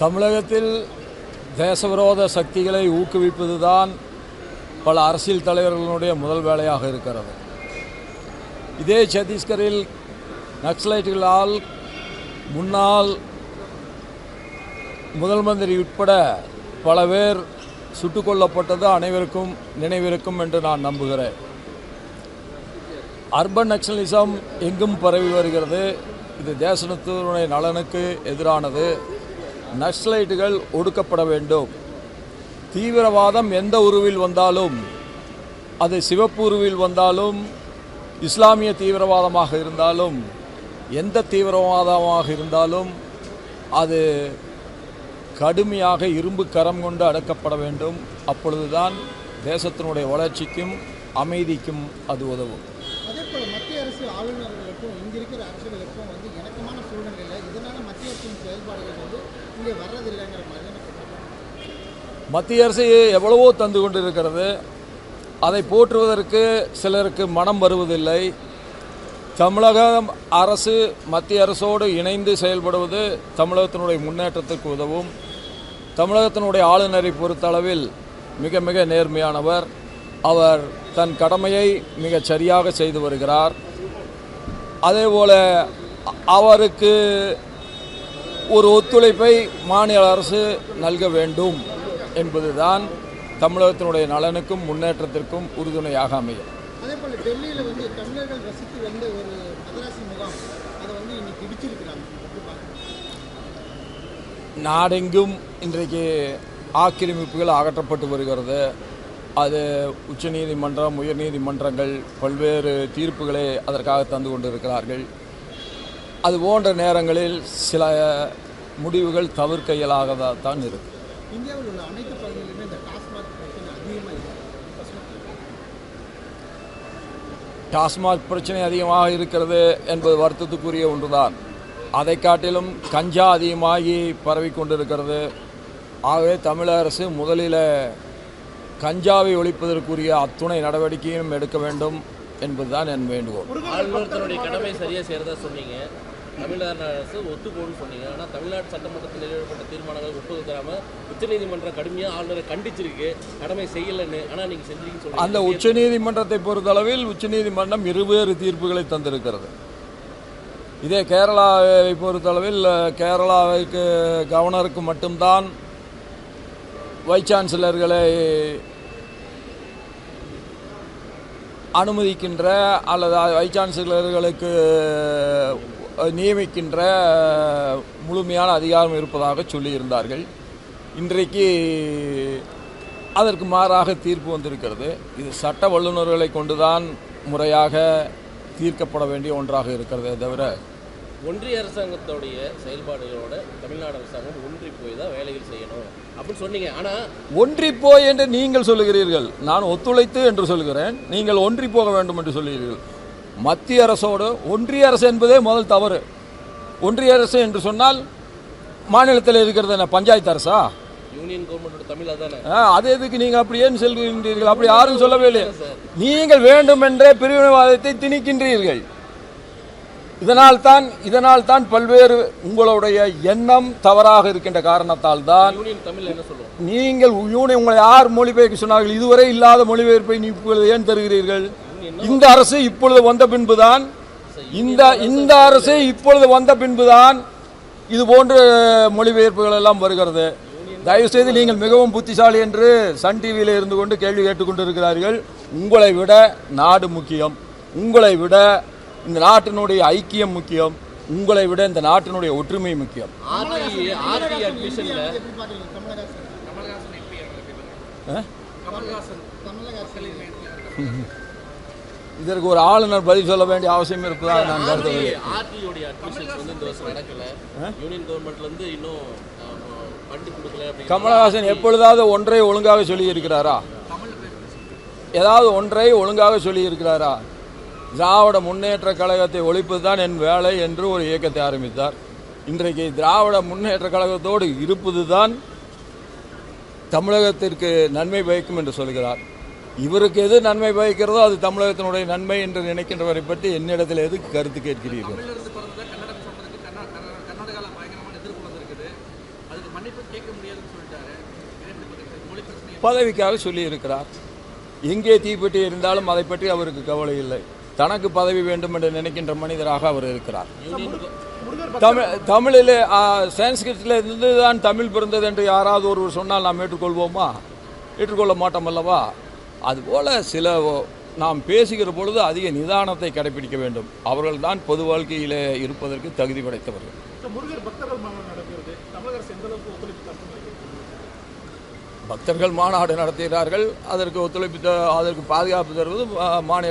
தமிழகத்தில் தேசவிரோத சக்திகளை ஊக்குவிப்பதுதான் பல அரசியல் தலைவர்களுடைய முதல் வேலையாக இருக்கிறது. இதே சத்தீஸ்கரில் நக்சலைட்டுகளால் முன்னாள் முதல் மந்திரி உட்பட பல பேர் சுட்டுக் கொல்லப்பட்டது அனைவருக்கும் நினைவிருக்கும் என்று நான் நம்புகிறேன். அர்பன் நக்சலிசம் எங்கும் பரவி வருகிறது. இது தேசத்தினுடைய நலனுக்கு எதிரானது. நக்சலைட்டுகள் ஒடுக்கப்பட வேண்டும். தீவிரவாதம் எந்த உருவில் வந்தாலும் அது சிவப்பு உருவில் வந்தாலும் இஸ்லாமிய தீவிரவாதமாக இருந்தாலும் எந்த தீவிரவாதமாக இருந்தாலும் அது கடுமையாக இரும்பு கரம் கொண்டு அடக்கப்பட வேண்டும். அப்பொழுதுதான் தேசத்தினுடைய வளர்ச்சிக்கும் அமைதிக்கும் அது உதவும். அதே மத்திய அரசு ஆளுநர்களுக்கும் இங்க இருக்கிற அரசுகளுக்கும் வந்து இணக்கமான சூழ்நிலையில் இதனால் மத்திய அரசின் செயல்பாடுகள் மத்திய அரசு எவ்வளவோ தந்து கொண்டிருக்கிறது. அதை போற்றுவதற்கு சிலருக்கு மனம் வருவதில்லை. தமிழக அரசு மத்திய அரசோடு இணைந்து செயல்படுவது தமிழகத்தினுடைய முன்னேற்றத்திற்கு உதவும். தமிழகத்தினுடைய ஆளுநரை பொறுத்தளவில் மிக மிக நேர்மையானவர். அவர் தன் கடமையை மிகச் சரியாக செய்து வருகிறார். அதேபோல் அவருக்கு ஒரு ஒத்துழைப்பை மாநில அரசு நல்க வேண்டும் என்பதுதான் தமிழகத்தினுடைய நலனுக்கும் முன்னேற்றத்திற்கும் உறுதுணையாக அமையும். நாடெங்கும் இன்றைக்கு ஆக்கிரமிப்புகள் அகற்றப்பட்டு வருகிறது. அது உச்சநீதிமன்றம் உயர்நீதிமன்றங்கள் பல்வேறு தீர்ப்புகளை அதற்காக தந்து கொண்டிருக்கிறார்கள். அது போன்ற நேரங்களில் சில முடிவுகள் தவிர்க்க இயலாததான் இருக்கு. இந்தியாவில் உள்ள அனைத்து பகுதிகளிலுமே இந்த டாஸ்மாக் பிரச்சனை அதிகமாக டாஸ்மாக் பிரச்சனை அதிகமாக இருக்கிறது என்பது வருத்தத்துக்குரிய ஒன்றுதான். அதை காட்டிலும் கஞ்சா அதிகமாகி பரவி கொண்டிருக்கிறது. ஆகவே தமிழக அரசு முதலில் கஞ்சாவை ஒழிப்பதற்குரிய அத்துணை நடவடிக்கையும் எடுக்க வேண்டும் என்பதுதான் என் வேண்டுகோள். தன்னுடைய கடமை சரியா செய்யறதா சொன்னீங்க. தமிழ்நாடு அரசு ஒத்துக்கோன்னு சொன்னீங்க. ஆனால் தமிழ்நாடு சட்டமன்றத்தில் நிறைவேற்றப்பட்ட தீர்மானங்கள் ஒப்புதல் உச்சநீதிமன்றம் கடுமையாக ஆளுநரை கண்டிச்சிருக்கு. கடமை செய்யலைன்னு. ஆனால் நீங்கள் செஞ்சீங்கன்னு அந்த உச்சநீதிமன்றத்தை பொறுத்தளவில் உச்சநீதிமன்றம் இருவேறு தீர்ப்புகளை தந்திருக்கிறது. இதே கேரளாவை பொறுத்தளவில் கேரளாவுக்கு கவர்னருக்கு மட்டும்தான் வைஸ் சான்சலர்களை அனுமதிக்கின்ற அல்லது வைஸ் சான்சலர்களுக்கு நியமிக்கின்ற முழுமையான அதிகாரம் இருப்பதாக சொல்லியிருந்தார்கள். இன்றைக்கு அதற்கு மாறாக தீர்ப்பு வந்திருக்கிறது. இது சட்ட வல்லுநர்களை கொண்டுதான் முறையாக தீர்க்கப்பட வேண்டிய ஒன்றாக இருக்கிறதே தவிர ஒன்றிய அரசாங்கத்தோடைய செயல்பாடுகளோட தமிழ்நாடு அரசாங்கம் ஒன்றி போய் தான் வேலைகள் செய்யணும் அப்படின்னு சொன்னீங்க. ஆனா ஒன்றி போய் என்று நீங்கள் சொல்லுகிறீர்கள். நான் ஒத்துழைத்து என்று சொல்கிறேன் நீங்கள் ஒன்றி போக வேண்டும் என்று சொல்லுகிறீர்கள். மத்திய அரசோடு ஒன்றிய அரசு என்பதே முதல் தவறு. ஒன்றிய அரசு என்று சொன்னால் மாநிலத்தில் இருக்கிறது என்ன பஞ்சாயத்து அரசா? யூனியன் கவர்மெண்டோட தமிழ் அதானே? ஆ, அது எதுக்கு நீங்க அப்படி ஏன் சொல்கின்றீர்கள் அப்படி யாரும் சொல்லவே இல்லை நீங்கள் வேண்டுமென்றே பிரிவினைவாதத்தை திணிக்கின்றீர்கள். இதனால் தான் இதனால் தான் பல்வேறு உங்களுடைய எண்ணம் தவறாக இருக்கின்ற காரணத்தால் தான் நீங்கள் யூனியன் உங்களை யார் மொழிபெயர்க்க சொன்னார்கள்? இதுவரை இல்லாத மொழிபெயர்ப்பை நீ ஏன் தருகிறீர்கள்? இந்த அரசு இப்பொழுது வந்த பின்புதான் இந்த இந்த அரசு இப்பொழுது வந்த பின்புதான் இது போன்ற மொழிபெயர்ப்புகள் எல்லாம் வருகிறது. தயவுசெய்து நீங்கள் மிகவும் புத்திசாலி என்று சன் டிவியில் இருந்து கொண்டு கேள்வி கேட்டுக்கொண்டிருக்கிறார்கள். உங்களை விட நாடு முக்கியம். உங்களை விட இந்த நாட்டினுடைய ஐக்கியம் முக்கியம். உங்களை விட இந்த நாட்டினுடைய ஒற்றுமை முக்கியம். கமலஹாசன். இதற்கு ஒரு ஆளுநர் பதில் சொல்ல வேண்டிய அவசியம் இருப்பதாக நான் கருதவில்லை. ஆர்டியோடைய அட்மிஷன்ஸ் வந்து இந்த வருஷம் நடக்கல. யூனியன் கவர்மெண்ட்ல இருந்து இன்னும் கமலஹாசன் எப்பொழுதாவது ஒன்றை ஒழுங்காக சொல்லி இருக்கிறாரா ஏதாவது ஒன்றை ஒழுங்காக சொல்லி இருக்கிறாரா திராவிட முன்னேற்ற கழகத்தை ஒழிப்பது தான் என் வேலை என்று ஒரு இயக்கத்தை ஆரம்பித்தார். இன்றைக்கு திராவிட முன்னேற்ற கழகத்தோடு இருப்பது தான் தமிழகத்திற்கு நன்மை பயக்கும் என்று சொல்கிறார். இவருக்கு எது நன்மை பயக்கிறதோ அது தமிழகத்தினுடைய நன்மை என்று நினைக்கின்றவரை பற்றி என்னிடத்தில் எதுக்கு கருத்து கேட்கிறீர்கள்? பதவிக்காக சொல்லியிருக்கிறார். எங்கே தீப்பெட்டி இருந்தாலும் அதை பற்றி அவருக்கு கவலை இல்லை. தனக்கு பதவி வேண்டும் என்று நினைக்கின்ற மனிதராக அவர் இருக்கிறார். தமிழ் தமிழிலே சான்ஸ்கிரிட்டில் இருந்து தான் தமிழ் பிறந்தது என்று யாராவது ஒருவர் சொன்னால் நாம் ஏற்றுக்கொள்வோமா? ஏற்றுக்கொள்ள மாட்டோம் அல்லவா? அதுபோல சில நாம் பேசுகிற பொழுது அதிக நிதானத்தை கடைபிடிக்க வேண்டும். அவர்கள்தான் பொது வாழ்க்கையிலே இருப்பதற்கு தகுதி படைத்தவர்கள். பக்தர்கள் மாநாடு நடத்துகிறார்கள் அதற்கு ஒத்துழைப்பு அதற்கு பாதுகாப்பு தருவது மாநில